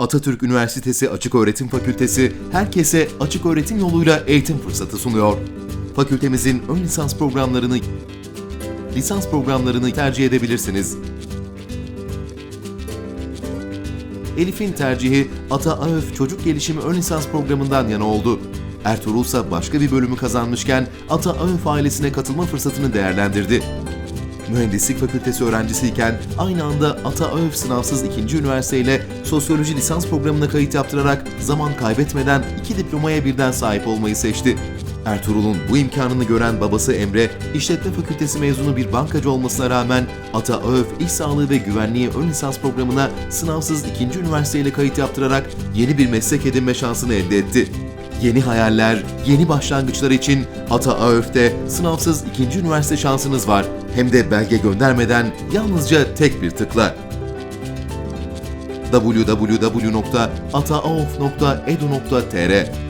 Atatürk Üniversitesi Açık Öğretim Fakültesi herkese açık öğretim yoluyla eğitim fırsatı sunuyor. Fakültemizin ön lisans programlarını, lisans programlarını tercih edebilirsiniz. Elif'in tercihi Ata Ağöf Çocuk Gelişimi Ön Lisans programından yana oldu. Ertuğrul ise başka bir bölümü kazanmışken Ata Ağöf ailesine katılma fırsatını değerlendirdi. Mühendislik Fakültesi öğrencisiyken aynı anda Ata Ağöf sınavsız ikinci üniversiteyle sosyoloji lisans programına kayıt yaptırarak zaman kaybetmeden iki diplomaya birden sahip olmayı seçti. Ertuğrul'un bu imkanını gören babası Emre, işletme fakültesi mezunu bir bankacı olmasına rağmen Ata Ağöf İş Sağlığı ve Güvenliği ön lisans programına sınavsız ikinci üniversiteyle kayıt yaptırarak yeni bir meslek edinme şansını elde etti. Yeni hayaller, yeni başlangıçlar için Ata Ağöf'te sınavsız ikinci üniversite şansınız var. Hem de belge göndermeden yalnızca tek bir tıkla. www.ataaof.edu.tr